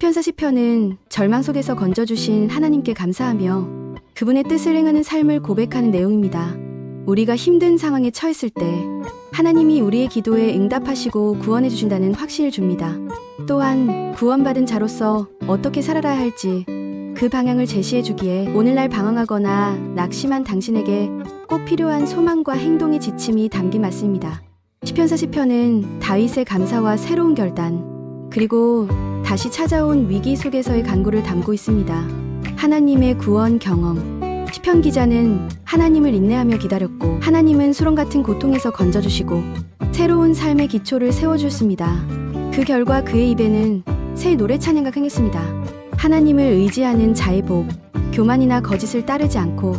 시편 40편은 절망 속에서 건져주신 하나님께 감사하며 그분의 뜻을 행하는 삶을 고백하는 내용입니다. 우리가 힘든 상황에 처했을 때 하나님이 우리의 기도에 응답하시고 구원해 주신다는 확신을 줍니다. 또한 구원받은 자로서 어떻게 살아야 할지 그 방향을 제시해 주기에 오늘날 방황하거나 낙심한 당신에게 꼭 필요한 소망과 행동의 지침이 담긴 말씀입니다. 시편 40편은 다윗의 감사와 새로운 결단 그리고 다시 찾아온 위기 속에서의 간구를 담고 있습니다. 하나님의 구원 경험. 시편 기자는 하나님을 인내하며 기다렸고 하나님은 수렁 같은 고통에서 건져주시고 새로운 삶의 기초를 세워주셨습니다. 그 결과 그의 입에는 새 노래 찬양가 흥했습니다. 하나님을 의지하는 자의 복, 교만이나 거짓을 따르지 않고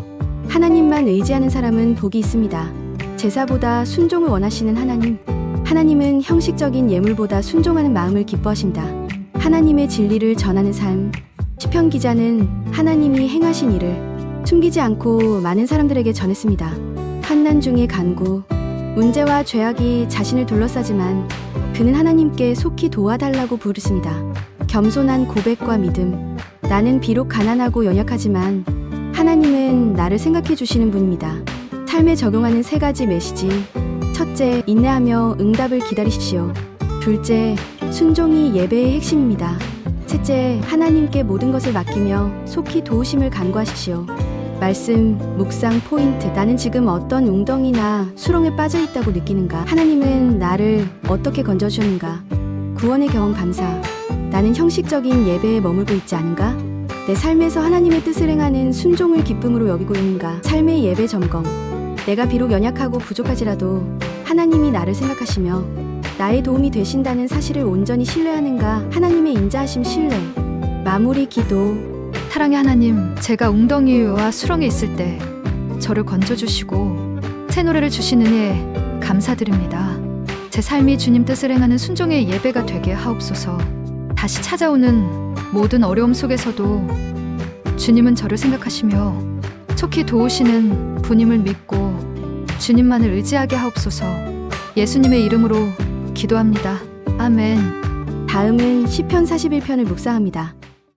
하나님만 의지하는 사람은 복이 있습니다. 제사보다 순종을 원하시는 하나님. 하나님은 형식적인 예물보다 순종하는 마음을 기뻐하신다. 하나님의 진리를 전하는 삶. 시편 기자는 하나님이 행하신 일을 숨기지 않고 많은 사람들에게 전했습니다. 한난 중의 간구. 문제와 죄악이 자신을 둘러싸지만 그는 하나님께 속히 도와달라고 부르습니다. 겸손한 고백과 믿음. 나는 비록 가난하고 연약하지만 하나님은 나를 생각해 주시는 분입니다. 삶에 적용하는 세 가지 메시지. 첫째, 인내하며 응답을 기다리십시오. 둘째, 순종이 예배의 핵심입니다. 셋째, 하나님께 모든 것을 맡기며 속히 도우심을 간구하십시오. 말씀, 묵상 포인트. 나는 지금 어떤 웅덩이나 수렁에 빠져 있다고 느끼는가? 하나님은 나를 어떻게 건져주셨는가? 구원의 경험 감사. 나는 형식적인 예배에 머물고 있지 않은가? 내 삶에서 하나님의 뜻을 행하는 순종을 기쁨으로 여기고 있는가? 삶의 예배 점검. 내가 비록 연약하고 부족하지라도 하나님이 나를 생각하시며 나의 도움이 되신다는 사실을 온전히 신뢰하는가? 하나님의 인자하심 신뢰. 마무리 기도. 사랑의 하나님, 제가 웅덩이와 수렁에 있을 때 저를 건져주시고 새 노래를 주신 은혜에 감사드립니다. 제 삶이 주님 뜻을 행하는 순종의 예배가 되게 하옵소서. 다시 찾아오는 모든 어려움 속에서도 주님은 저를 생각하시며 속히 도우시는 분임을 믿고 주님만을 의지하게 하옵소서. 예수님의 이름으로 기도합니다. 아멘. 다음은 시편 41편을 묵상합니다.